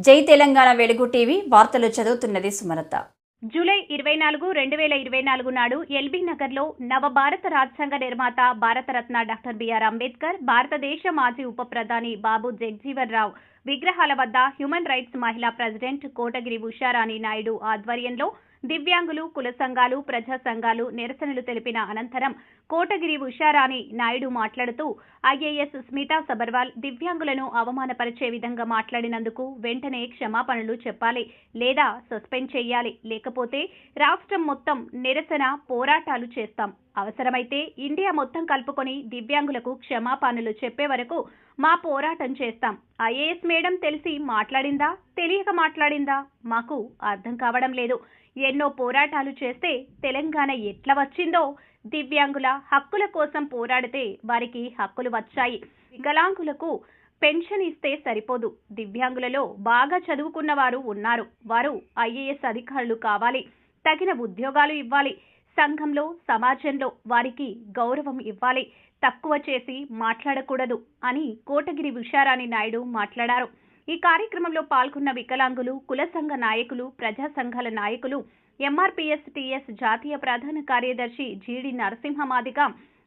జై తెలంగాణ వెలుగు టీవీ వార్తలు చదువుతున్నది సుమలత. జూలై ఇరవై నాలుగు రెండు వేల ఇరవై నాలుగు నాడు ఎల్బీ నగర్లో నవభారత రాజ్యాంగ నిర్మాత భారతరత్న డాక్టర్ బిఆర్ అంబేద్కర్ భారతదేశ మాజీ ఉప ప్రధాని బాబు జగ్జీవన్ రావు విగ్రహాల వద్ద హ్యూమన్ రైట్స్ మహిళా ప్రెసిడెంట్ కోటగిరి ఉషారాణి నాయుడు ఆధ్వర్యంలో దివ్యాంగులు కుల సంఘాలు ప్రజా సంఘాలు నిరసనలు తెలిపిన అనంతరం కోటగిరి ఉషారాణి నాయుడు మాట్లాడుతూ ఐఏఎస్ స్మితా సబర్వాల్ దివ్యాంగులను అవమానపరిచే విధంగా మాట్లాడినందుకు వెంటనే క్షమాపణలు చెప్పాలి లేదా సస్పెండ్ చేయాలి. లేకపోతే రాష్ట్రం మొత్తం నిరసన పోరాటాలు చేస్తాం. అవసరమైతే ఇండియా మొత్తం కలుపుకొని దివ్యాంగులకు క్షమాపణలు చెప్పే వరకు మా పోరాటం చేస్తాం. ఐఏఎస్ మేడం తెలిసి మాట్లాడిందా? తెలియక మాట్లాడిందా? మాకు అర్థం కావడం లేదు. ఎన్నో పోరాటాలు చేస్తే తెలంగాణ ఎట్లా వచ్చిందో? దివ్యాంగుల హక్కుల కోసం పోరాడితే వారికి హక్కులు వచ్చాయి. వికలాంగులకు పెన్షన్ ఇస్తే సరిపోదు. దివ్యాంగులలో బాగా చదువుకున్న వారు ఉన్నారు. వారు ఐఏఎస్ అధికారులు కావాలి. తగిన ఉద్యోగాలు ఇవ్వాలి. సంఘంలో సమాజంలో వారికి గౌరవం ఇవ్వాలి. తక్కువ చేసి మాట్లాడకూడదు అని కోటగిరి విషారాణి నాయుడు మాట్లాడారు. ఈ కార్యక్రమంలో పాల్గొన్న వికలాంగులు కుల సంఘ నాయకులు ప్రజా సంఘాల నాయకులు ఎంఆర్పీఎస్ టీఎస్ జాతీయ ప్రధాన కార్యదర్శి జీడి నరసింహమాదిగ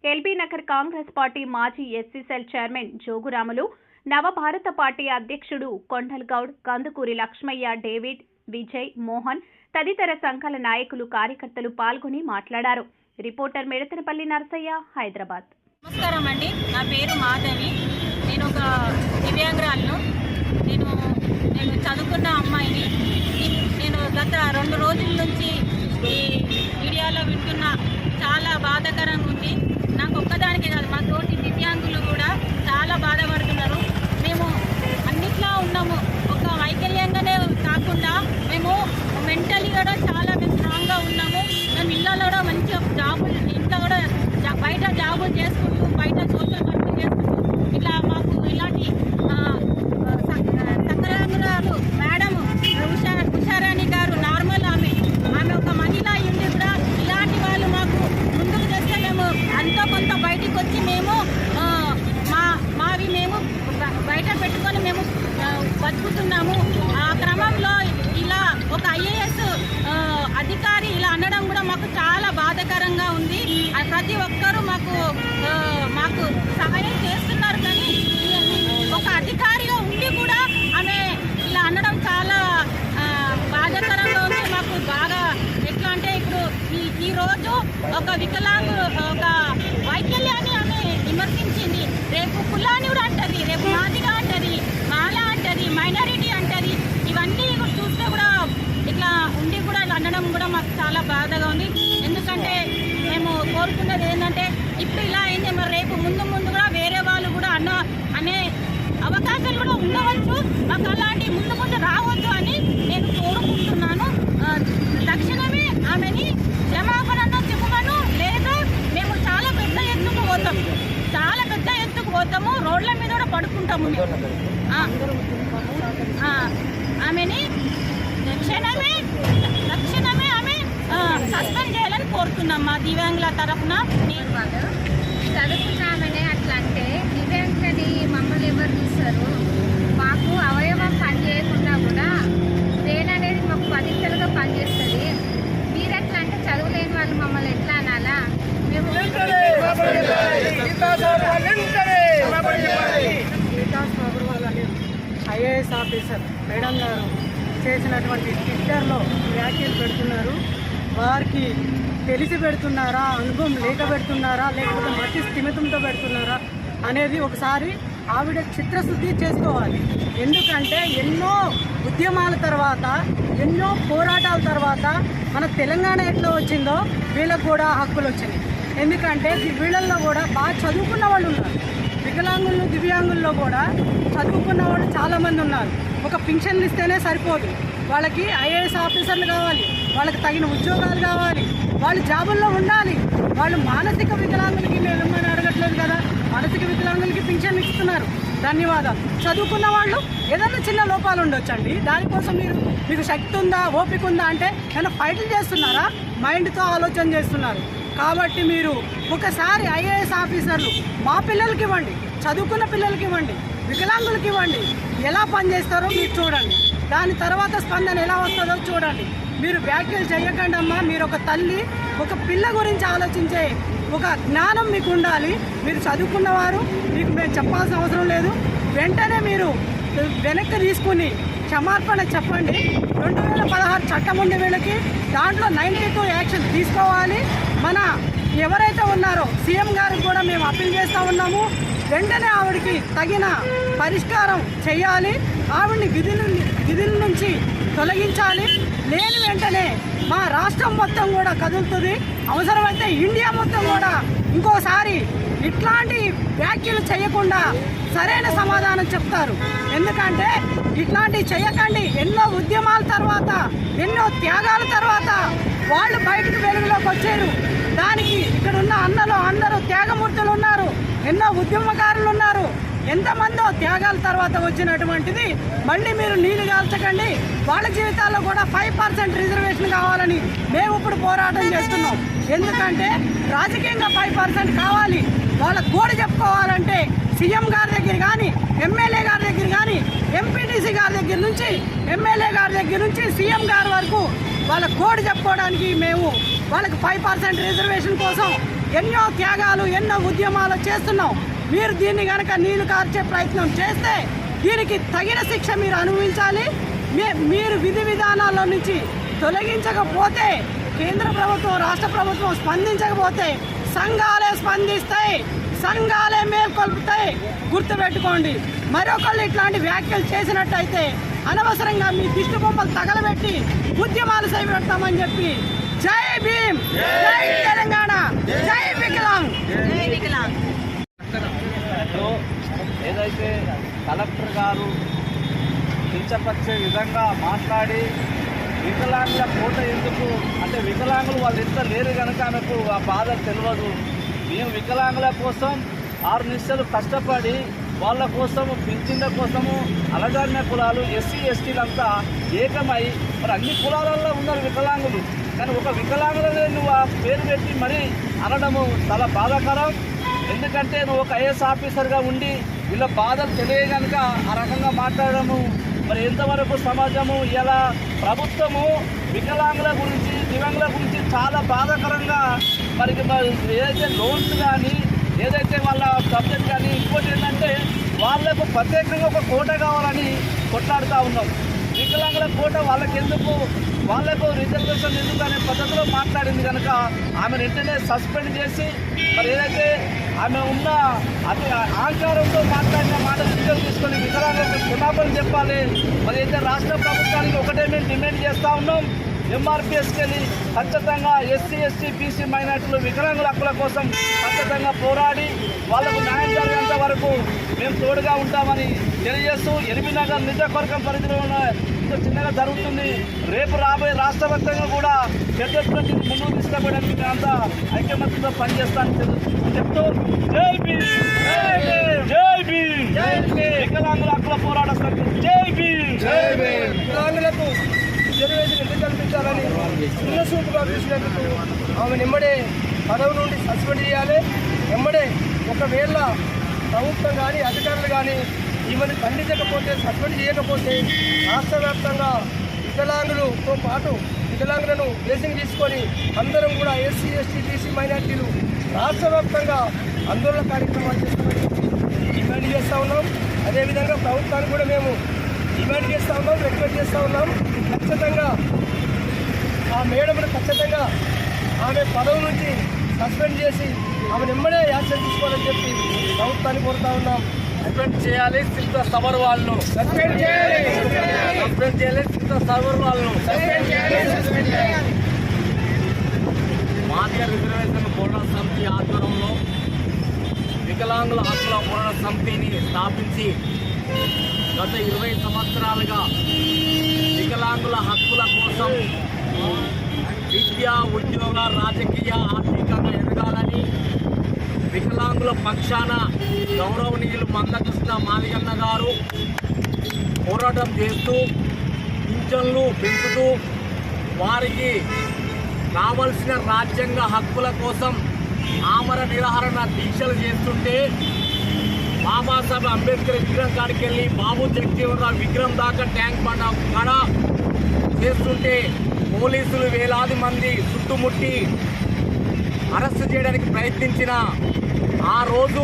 ఎల్బీ నగర్ కాంగ్రెస్ పార్టీ మాజీ SC cell chairman Joguramulu Navabharat party అధ్యక్షుడు కొండల్ గౌడ్ కందుకూరి లక్ష్మయ్య డేవిడ్ విజయ్ మోహన్ తదితర సంఘాల నాయకులు కార్యకర్తలు పాల్గొని మాట్లాడారు. రిపోర్టర్ మెడతనపల్లి నరసయ్య హైదరాబాద్. నమస్కారం అండి. నా పేరు మాధవి. నేను ఒక దివ్యాంగురాలను. నేను నేను చదువుకున్న అమ్మాయిని. నేను గత రెండు రోజుల నుంచి ఈ మీడియాలో వింటున్న చాలా బాధాకరంగా ఉంది. నాకు ఒక్కదానికే కాదు మా తోటి దివ్యాంగులు కూడా చాలా బాధపడుతున్నారు. మేము అన్నిట్లో ఉన్నాము. ఒక వైకల్యంగానే కాకుండా మేము మెంటలీ కూడా చాలా మేము స్ట్రాంగ్గా ఉన్నాము. మేము ఇళ్ళలో కూడా మంచిగా జాబులు ఇంట్లో కూడా జా- బయట జాబులు చేసుకుంటూ బయట సోషల్ వర్క్ చేసుకుంటూ ఇట్లా మాకు ఇలాంటి ఆ, సక్కరామురాలు మేడం ఉషా ఉషారాణి గారు నార్మల్ ఆమె ఆమె ఒక మహిళ అయ్యుండి కూడా ఇలాంటి వాళ్ళు మాకు ముందుకు తెస్తే మేము అంతో కొంత బయటికి వచ్చి మేము ఆ, మా మావి మేము బ- బయట పెట్టుకొని మేము ఆ, బతుకుతున్నాము ఆ క్రమంలో ఇలా ఒక ఐఏఎస్ అధికారి ఇలా అనడం కూడా మాకు చాలా బాధాకరంగా ఉంది ఆ ప్రతి ఒక్కరూ మాకు ఆ, మాకు సహాయం చేస్తున్నారు కానీ ఒక అధికారిగా ఉండి కూడా ఆమె ఇలా అనడం చాలా ఆ, బాధాకరంగా ఉంది మాకు బాగా ఎట్లా అంటే ఇప్పుడు ఈ ఈ రోజు ఒక వికలాంగు ఒక వైకల్యాన్ని ఆమె విమర్శించింది రేపు కులాన్ని కూడా అంటది రేపు మాదిగా అంటది మాల అంటది మైనారిటీ అంటది ఇవన్నీ కూడా చూస్తే కూడా ఇట్లా ఉండి కూడా ఇలా అనడం కూడా మాకు చాలా బాధగా ఉంది ఎందుకంటే మేము కోరుకున్నది ఏంటంటే ఇప్పుడు ఇలా అయింది మరి రేపు ముందు ముందు కూడా వేరే వాళ్ళు కూడా అన్న అనే అవకాశాలు కూడా ఉండవచ్చు మాకు అలాంటి ముందు ముందు రావద్దు అని నేను కోరుకుంటున్నాను ఆ, తక్షణమే ఆమెని క్షమాపణ చెప్పమను లేదా మేము చాలా పెద్ద ఎత్తుకు పోతాం చాలా పెద్ద ఎత్తుకు పోతాము రోడ్ల మీద కూడా పడుకుంటాము మేము. ఆ, ఆ, ఆమెని తక్షణమే తక్షణమే ఆమె ఆ, సస్పెండ్ చేయాలని కోరుతున్నాం మా దివ్యాంగుల తరఫున చదువుకున్నామనే అట్లా అంటే దివ్యాంగులని మమ్మల్ని ఎవరు చూస్తారు? మాకు అవయవం పని చేయకుండా కూడా బ్రెయిన్ అనేది మాకు పరీక్షలుగా పనిచేస్తుంది మీరు ఎట్లా అంటే చదువులేని వాళ్ళు మమ్మల్ని ఎట్లా అనాలా? మేము ఐఏఎస్ ఆఫీసర్ మేడం గారు చేసినటువంటి ట్విట్టర్లో వ్యాఖ్యలు పెడుతున్నారు. వారికి తెలిసి పెడుతున్నారా అనుభవం లేక పెడుతున్నారా లేకపోతే మట్టి స్థిమితంతో పెడుతున్నారా? అనేది ఒకసారి ఆవిడ చిత్రశుద్ధి చేసుకోవాలి. ఎందుకంటే ఎన్నో ఉద్యమాల తర్వాత ఎన్నో పోరాటాల తర్వాత మన తెలంగాణ ఎట్లా వచ్చిందో వీళ్ళకు కూడా హక్కులు వచ్చినాయి. ఎందుకంటే వీళ్ళల్లో కూడా బాగా చదువుకున్న వాళ్ళు ఉన్నారు. వికలాంగులు దివ్యాంగుల్లో కూడా చదువుకున్న వాళ్ళు చాలామంది ఉన్నారు. ఒక పింఛన్లు ఇస్తేనే సరిపోదు. వాళ్ళకి ఐఏఎస్ ఆఫీసర్లు కావాలి. వాళ్ళకి తగిన ఉద్యోగాలు కావాలి. వాళ్ళు జాబుల్లో ఉండాలి. వాళ్ళు మానసిక వికలాంగులకి మేము ఏమని అడగట్లేదు కదా? మానసిక వికలాంగులకి పింఛన్ ఇస్తున్నారు. ధన్యవాదాలు. చదువుకున్న వాళ్ళు ఏదైనా చిన్న లోపాలు ఉండొచ్చండి. దానికోసం మీరు మీకు శక్తి ఉందా ఓపిక ఉందా అంటే ఏమైనా ఫైట్లు చేస్తున్నారా? మైండ్తో ఆలోచన చేస్తున్నారు. కాబట్టి మీరు ఒకసారి ఐఏఎస్ ఆఫీసర్లు మా పిల్లలకి ఇవ్వండి. చదువుకున్న పిల్లలకి ఇవ్వండి. వికలాంగులకి ఇవ్వండి. ఎలా పనిచేస్తారో మీరు చూడండి. దాని తర్వాత స్పందన ఎలా వస్తుందో చూడండి. మీరు వ్యాఖ్యలు చేయకండి అమ్మా మీరు ఒక తల్లి ఒక పిల్ల గురించి ఆలోచించే ఒక జ్ఞానం మీకు ఉండాలి. మీరు చదువుకున్నవారు మీకు మేము చెప్పాల్సిన అవసరం లేదు. వెంటనే మీరు వెనక్కి తీసుకుని క్షమార్పణ చెప్పండి. రెండు వేల పదహారు చట్టం ఉండే వీళ్ళకి దాంట్లో నైంటీ టూ యాక్షన్ తీసుకోవాలి. మన ఎవరైతే ఉన్నారో సీఎం గారికి కూడా మేము అప్పీల్ చేస్తూ ఉన్నాము. వెంటనే ఆవిడకి తగిన పరిష్కారం చేయాలి. ఆవిడ్ని విధులు విధుల నుంచి తొలగించాలి. లేని వెంటనే మా రాష్ట్రం మొత్తం కూడా కదులుతుంది. అవసరమైతే ఇండియా మొత్తం కూడా ఇంకోసారి ఇట్లాంటి వ్యాఖ్యలు చేయకుండా సరైన సమాధానం చెప్తారు. ఎందుకంటే ఇట్లాంటివి చేయకండి. ఎన్నో ఉద్యమాల తర్వాత ఎన్నో త్యాగాల తర్వాత వాళ్ళు బయటకు వెలుగులోకి వచ్చారు. దానికి ఇక్కడున్న అన్నలు అందరూ త్యాగమూర్తులు ఉన్నారు. ఎన్నో ఉద్యమకారులు ఉన్నారు. ఎంతమందో త్యాగాల తర్వాత వచ్చినటువంటిది మళ్ళీ మీరు నీళ్ళు కాల్చకండి. వాళ్ళ జీవితాల్లో కూడా ఫైవ్ పర్సెంట్ రిజర్వేషన్ కావాలని మేము ఇప్పుడు పోరాటం చేస్తున్నాం. ఎందుకంటే రాజకీయంగా ఫైవ్ పర్సెంట్ కావాలి. వాళ్ళ గోడు చెప్పుకోవాలంటే సీఎం గారి దగ్గర కానీ ఎమ్మెల్యే గారి దగ్గర కానీ ఎంపీటీసీ గారి దగ్గర నుంచి ఎమ్మెల్యే గారి దగ్గర నుంచి సీఎం గారి వరకు వాళ్ళ కోడ్ చెప్పుకోవడానికి మేము వాళ్ళకి ఫైవ్ పర్సెంట్ రిజర్వేషన్ కోసం ఎన్నో త్యాగాలు ఎన్నో ఉద్యమాలు చేస్తున్నాం. మీరు దీన్ని కనుక నీళ్ళు కార్చే ప్రయత్నం చేస్తే దీనికి తగిన శిక్ష మీరు అనుభవించాలి. మీ- మీరు విధి విధానాల్లో నుంచి తొలగించకపోతే కేంద్ర ప్రభుత్వం రాష్ట్ర ప్రభుత్వం స్పందించకపోతే సంఘాలే స్పందిస్తాయి సంఘాలే మేల్కొల్పుతాయి. గుర్తుపెట్టుకోండి మరొకళ్ళు ఇట్లాంటి వ్యాఖ్యలు చేసినట్టయితే అనవసరంగా మీ దిష్టి బొమ్మలు తగలబెట్టి ఉద్యమాలు చేపెడతామని చెప్పి జై భీమ్ జై తెలంగాణ జై వికలాంగ్. లో ఏదైతే కలెక్టర్ గారు కించపరిచే విధంగా మాట్లాడి వికలాంగుల కోట ఎందుకు అంటే వికలాంగులు వాళ్ళు ఇంత లేరు కనుక ఆమెకు ఆ బాధ తెలియదు మేము వికలాంగుల కోసం ఆరు నిమిషాలు కష్టపడి వాళ్ళ కోసము పింఛన్ల కోసము అలగాడిన కులాలు ఎస్సీ ఎస్టీలంతా ఏకమై మరి అన్ని కులాలలో ఉన్నారు వికలాంగులు. కానీ ఒక వికలాంగులనే నువ్వు ఆ పేరు పెట్టి మరీ అనడము చాలా బాధాకరం. ఎందుకంటే నువ్వు ఒక ఐఏఎస్ ఆఫీసర్గా ఉండి వీళ్ళ బాధలు తెలియ కనుక ఆ రకంగా మాట్లాడము మరి ఎంతవరకు సమాజము ఇలా ప్రభుత్వము వికలాంగుల గురించి దివ్యాంగుల గురించి చాలా బాధాకరంగా మరికి మరి ఏదైతే లోన్స్ కానీ ఏదైతే వాళ్ళ సబ్జెక్ట్ కానీ ఇంకోటి ఏంటంటే వాళ్ళకు ప్రత్యేకంగా ఒక కోట కావాలని కొట్లాడుతూ ఉన్నాం. వికలాంగుల కోట వాళ్ళకి ఎందుకు వాళ్ళకు రిజర్వేషన్ ఎందుకు అనే పద్ధతిలో మాట్లాడింది కనుక ఆమె వెంటనే సస్పెండ్ చేసి మరి ఏదైతే ఆమె ఉన్న అతి ఆంకారంతో మాట్లాడిన మాట రిజర్వ్ తీసుకొని వికలాంగులకు క్షమాపణ చెప్పాలి. మరి అయితే రాష్ట్ర ప్రభుత్వానికి ఒకటే మేము డిమాండ్ చేస్తూ ఉన్నాం. ఎంఆర్పిఎస్కి వెళ్ళి ఖచ్చితంగా ఎస్సీ ఎస్టీ బీసీ మైనార్టీలు వికలాంగుల హక్కుల కోసం ఖచ్చితంగా పోరాడి వాళ్ళకు న్యాయం జరిగేంత వరకు మేము తోడుగా ఉంటామని తెలియజేస్తూ ఎనిమిది నగర్ నిజవర్గం పరిధిలో ఉన్న ఇంత చిన్నగా జరుగుతుంది. రేపు రాబోయే రాష్ట్ర వ్యాప్తంగా కూడా పెద్ద ఎత్తున ముందుకు తీసుకుపోవడానికి మేమంతా ఐక్యమత్యంతో పనిచేస్తానని చెప్తూ జై జై వికలాంగుల హక్కుల పోరాట సమితి జై జై వికలాంగులకు రిజర్వేషన్ ఎందుకు కల్పించాలని చిన్న చూపుగా చూసినందుకు ఆమె ఎమ్మడే పదవి నుండి సస్పెండ్ చేయాలి. ఎమ్మడే ఒకవేళ ప్రభుత్వం కానీ అధికారులు కానీ ఈమెను ఖండించకపోతే సస్పెండ్ చేయకపోతే రాష్ట్ర వ్యాప్తంగా వికలాంగులతో పాటు వికలాంగులను బ్లెసింగ్ తీసుకొని అందరం కూడా ఎస్సీ ఎస్టీ బీసీ మైనార్టీలు రాష్ట్ర వ్యాప్తంగా ఆందోళన కార్యక్రమాలు చేస్తామని డిమాండ్ చేస్తూ ఉన్నాం. అదేవిధంగా ప్రభుత్వాన్ని కూడా మేము డిమాండ్ చేస్తూ ఉన్నాం రిక్వెస్ట్ చేస్తూ ఉన్నాం. ఖచ్చితంగా ఆ మేడంను ఖచ్చితంగా ఆమె పదవి నుంచి సస్పెండ్ చేసి ఆమె నిమ్మడే యాక్షన్ తీసుకోవాలని చెప్పి ప్రభుత్వాన్ని కోరుతా ఉన్నాం. సస్పెండ్ చేయాలి సిద్ధ సబర్ వాళ్ళను సస్పెండ్ చేయాలి. సస్పెండ్ చేయాలి సిద్ధ సబర్ వాళ్ళను సస్పెండ్ చేయాలి. సస్పెండ్ చేయాలి. మాదిగ రిజర్వేషన్ పోరాట సమితి ఆధ్వర్యంలో వికలాంగుల హక్కుల పోరాట సమితిని స్థాపించి గత ఇరవై సంవత్సరాలుగా వికలాంగుల హక్కుల కోసం విద్య ఉద్యోగ రాజకీయ ఆర్థికంగా ఎదగాలని వికలాంగుల పక్షాన గౌరవనీయులు మందకృష్ణ మాదిగన్న గారు పోరాటం చేస్తూ పింఛన్లు పెంచుతూ వారికి కావలసిన రాజ్యాంగ హక్కుల కోసం ఆమర నిరాహరణ దీక్షలు చేస్తుంటే బాబాసాహెబ్ అంబేద్కర్ విగ్రహం కాడికి వెళ్ళి బాబు జగజీవనరావు విగ్రహం దాకా ట్యాంక్ బండ కాడ చేస్తుంటే పోలీసులు వేలాది మంది చుట్టుముట్టి అరెస్ట్ చేయడానికి ప్రయత్నించిన ఆ రోజు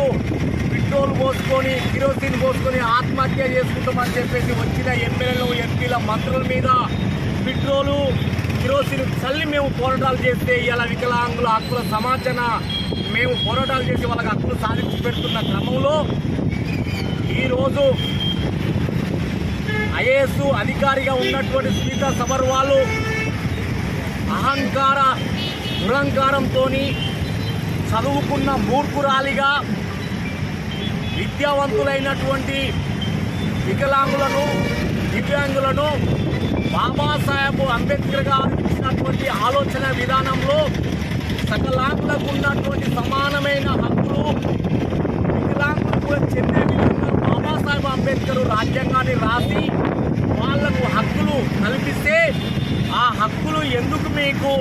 పెట్రోల్ పోసుకొని కిరోసిన్ పోసుకొని ఆత్మహత్య చేసుకుంటామని చెప్పేసి వచ్చిన ఎమ్మెల్యేలు ఎంపీల మంత్రుల మీద పెట్రోలు కిరోసిన్ చల్లి మేము పోరాటాలు చేస్తే ఇలా వికలాంగుల హక్కుల సమాచన మేము పోరాటాలు చేసి వాళ్ళకి హక్కులు సాధించి పెడుతున్న క్రమంలో ఈరోజు ఐఏఎస్ అధికారిగా ఉన్నటువంటి స్పీతా సబర్వాలు అహంకార దురంకారంతో చదువుకున్న మూర్ఖురాలిగా విద్యావంతులైనటువంటి వికలాంగులను దివ్యాంగులను బాబాసాహెబ్ అంబేద్కర్ గారు ఇచ్చినటువంటి ఆలోచన విధానంలో సకలాంగులకు ఉన్నటువంటి సమానమైన హక్కులు వికలాంగులకు కూడా చెందే విధంగా బాబాసాహెబ్ అంబేద్కర్ రాజ్యాంగాన్ని రాసి వాళ్ళకు హక్కులు కల్పిస్తే ఆ హక్కులు ఎందుకు మీకు?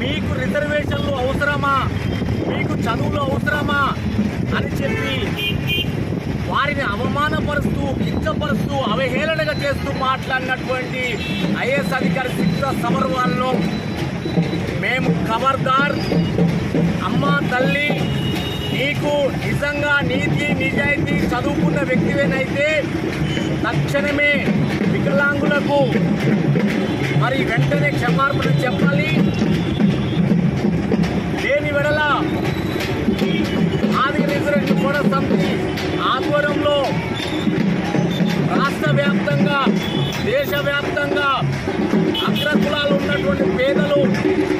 మీకు రిజర్వేషన్లు అవసరమా? మీకు చదువులు అవసరమా? అని చెప్పి వారిని అవమానపరుస్తూ కించపరుస్తూ అవహేళనగా చేస్తూ మాట్లాడినటువంటి ఐఏఎస్ అధికారి శిక్ష సమర్వాలను మేము ఖబర్దార్ అమ్మ తల్లి నీకు నిజంగా నీతి నిజాయితీ చదువుకున్న వ్యక్తివేనైతే తక్షణమే వికలాంగులకు మరి వెంటనే క్షమార్పులు చెప్పాలి. వెడల. ఆర్థిక రిజర్వేషన్ కూడా సమితి ఆధ్వర్యంలో రాష్ట్ర వ్యాప్తంగా దేశవ్యాప్తంగా అగ్రకులాలు ఉన్నటువంటి పేదలు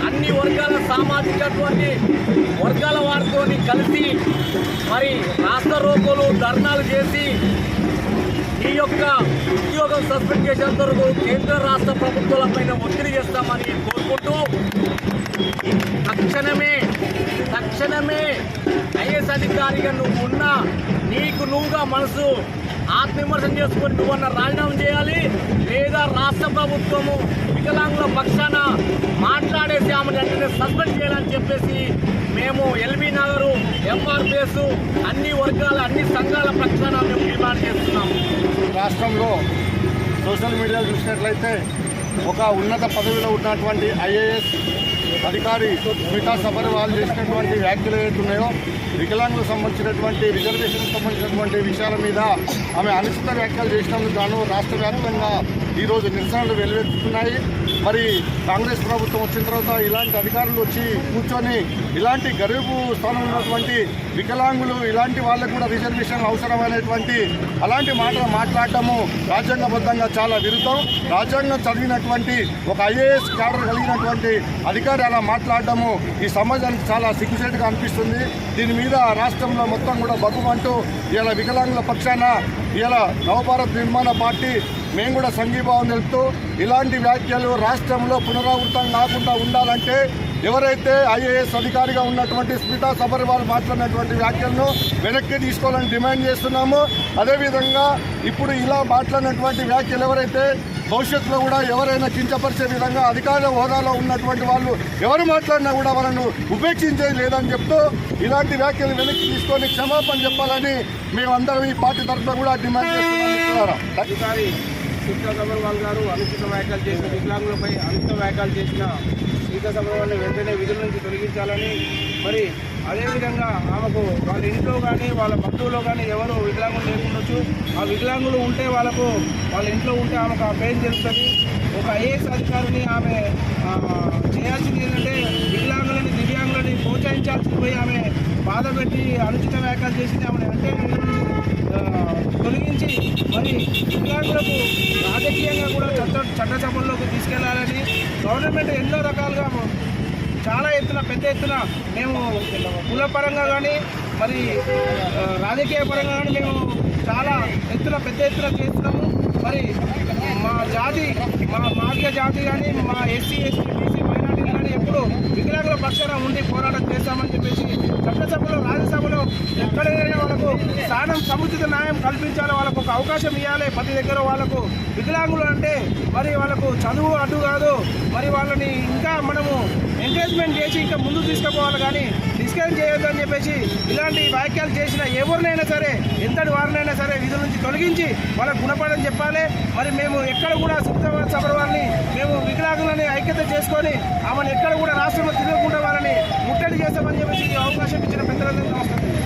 అన్ని వర్గాల సామాజికటువంటి వర్గాల వారితో కలిసి మరి రాష్ట్ర రోగులు ధర్నాలు చేసి ఈ యొక్క ఉద్యోగం సస్పెండ్ చేసేంత వరకు కేంద్ర రాష్ట్ర ప్రభుత్వాలపైన ఒత్తిడి చేస్తామని కోరుకుంటూ తక్షణమే తక్షణమే ఐఏఎస్ అధికారిగా నువ్వు ఉన్నా నీకు నువ్వుగా మనసు ఆత్మవిమర్శనం చేసుకొని నువ్వన్న రాజీనామా చేయాలి. లేదా రాష్ట్ర ప్రభుత్వము వికలాంగుల పక్షాన మాట్లాడేసి ఆమెను వెంటనే సస్పెండ్ చేయాలని చెప్పేసి మేము ఎల్బీ నగరు ఎంఆర్పిఎస్ అన్ని వర్గాల అన్ని సంఘాల పక్షాన మేము డిమాండ్ చేస్తున్నాము. రాష్ట్రంలో సోషల్ మీడియా చూసినట్లయితే ఒక ఉన్నత పదవిలో ఉన్నటువంటి ఐఏఎస్ అధికారి స్మితా సబర్వాల్ చేసినటువంటి వ్యాఖ్యలు ఏవైతే వికలాంగులకు సంబంధించినటువంటి రిజర్వేషన్కి సంబంధించినటువంటి విషయాల మీద ఆమె అనుచిత వ్యాఖ్యలు చేసినందుకు గాను రాష్ట్ర వ్యాప్తంగా ఈరోజు నిరసనలు వెల్లువెత్తుతున్నాయి మరి కాంగ్రెస్ ప్రభుత్వం వచ్చిన తర్వాత ఇలాంటి అధికారులు వచ్చి కూర్చొని ఇలాంటి గరీబు స్థానం ఉన్నటువంటి వికలాంగులు ఇలాంటి వాళ్ళకు కూడా రిజర్వేషన్ అవసరమైనటువంటి అలాంటి మాటలు మాట్లాడటము రాజ్యాంగబద్ధంగా చాలా విరుద్ధం. రాజ్యాంగం చదివినటువంటి ఒక ఐఏఎస్ క్యాడర్ కలిగినటువంటి అధికారి అలా మాట్లాడటము ఈ సమాజానికి చాలా సిగ్గుసేటుగా అనిపిస్తుంది. దీని మీద రాష్ట్రంలో మొత్తం కూడా బతుమంటూ ఇలా వికలాంగుల పక్షాన ఇలా నవభారత్ నిర్మాణ పార్టీ మేము కూడా సంఘీభావం తెలుపుతూ ఇలాంటి వ్యాఖ్యలు రాష్ట్రంలో పునరావృతం కాకుండా ఉండాలంటే ఎవరైతే ఐఏఎస్ అధికారిగా ఉన్నటువంటి స్మితా సబర్వాల్ మాట్లాడినటువంటి వ్యాఖ్యలను వెనక్కి తీసుకోవాలని డిమాండ్ చేస్తున్నాము. అదేవిధంగా ఇప్పుడు ఇలా మాట్లాడినటువంటి వ్యాఖ్యలు ఎవరైతే భవిష్యత్తులో కూడా ఎవరైనా కించపరిచే విధంగా అధికార హోదాలో ఉన్నటువంటి వాళ్ళు ఎవరు మాట్లాడినా కూడా వాళ్ళను ఉపేక్షించేది లేదని చెప్తూ ఇలాంటి వ్యాఖ్యలు వెనక్కి తీసుకొని క్షమాపణ చెప్పాలని మేమందరం ఈ పార్టీ తరఫున కూడా డిమాండ్ చేస్తున్నాం. మిత్రులారా. అధికారి సీతా సబర్వాల్ గారు అనుచిత వ్యాఖ్యలు చేసిన వికలాంగులపై అనుచిత వ్యాఖ్యలు చేసిన సీతా సబర్వాల్ని వెంటనే విధుల నుంచి తొలగించాలని మరి అదేవిధంగా ఆమెకు వాళ్ళ ఇంట్లో కానీ వాళ్ళ బంధువులో కానీ ఎవరు వికలాంగులు లేకుండొచ్చు ఆ వికలాంగులు ఉంటే వాళ్ళకు వాళ్ళ ఇంట్లో ఉంటే ఆమెకు ఆ పెయిన్ తెలుస్తుంది ఒక ఐఏఎస్ అధికారిని ఆమె చేయాల్సింది ఏంటంటే వికలాంగులని దివ్యాంగులని ప్రోత్సహించాల్సింది పోయి ఆమె బాధ పెట్టి అనుచిత వ్యాఖ్యలు చేసింది ఆమె వెంటనే విధుల నుంచి ఆ, తొలగించి మరి వికలాంగులకు రాజకీయంగా కూడా చట్ట చట్టసభల్లోకి తీసుకెళ్ళాలని గవర్నమెంట్ ఎన్నో రకాలుగా చాలా ఎత్తున పెద్ద ఎత్తున మేము కులపరంగా కానీ మరి రాజకీయ పరంగా కానీ మేము చాలా ఎత్తున పెద్ద ఎత్తున చేస్తున్నాము. మరి మా జాతి మా మాదిగ జాతి కానీ మా ఎస్సీ ఎస్టీ బీసీ వికలాంగుల పక్షాన ఉండి పోరాటం చేస్తామని చెప్పేసి చట్టసభలో రాజ్యసభలో ఎక్కడైనా వాళ్ళకు స్థానం సముచిత న్యాయం కల్పించాలి వాళ్ళకు ఒక అవకాశం ఇవ్వాలి ప్రతి దగ్గర వాళ్ళకు వికలాంగులు అంటే మరి వాళ్ళకు చదువు అడ్డు కాదు. మరి వాళ్ళని ఇంకా మనము ఎంకరేజ్మెంట్ చేసి ఇంకా ముందుకు తీసుకుపోవాలి కానీ డిస్కరేజ్ చేయొద్దని చెప్పేసి ఇలాంటి వ్యాఖ్యలు చేసిన ఎవరినైనా సరే ఎంతటి వారినైనా సరే విధుల నుంచి తొలగించి వాళ్ళకు గుణపడని చెప్పాలి. మరి మేము ఎక్కడ కూడా సుబ్రహ్మణ్య సభ వారిని మేము వికలాంగులని ఐక్యత చేసుకొని ఆమెను ఎక్కడ కూడా రాష్ట్రంలో తిరగకుండా వారిని ముట్టడి చేస్తామని చెప్పేసి అవకాశం ఇచ్చిన పెద్దలందరికీ నమస్కారం.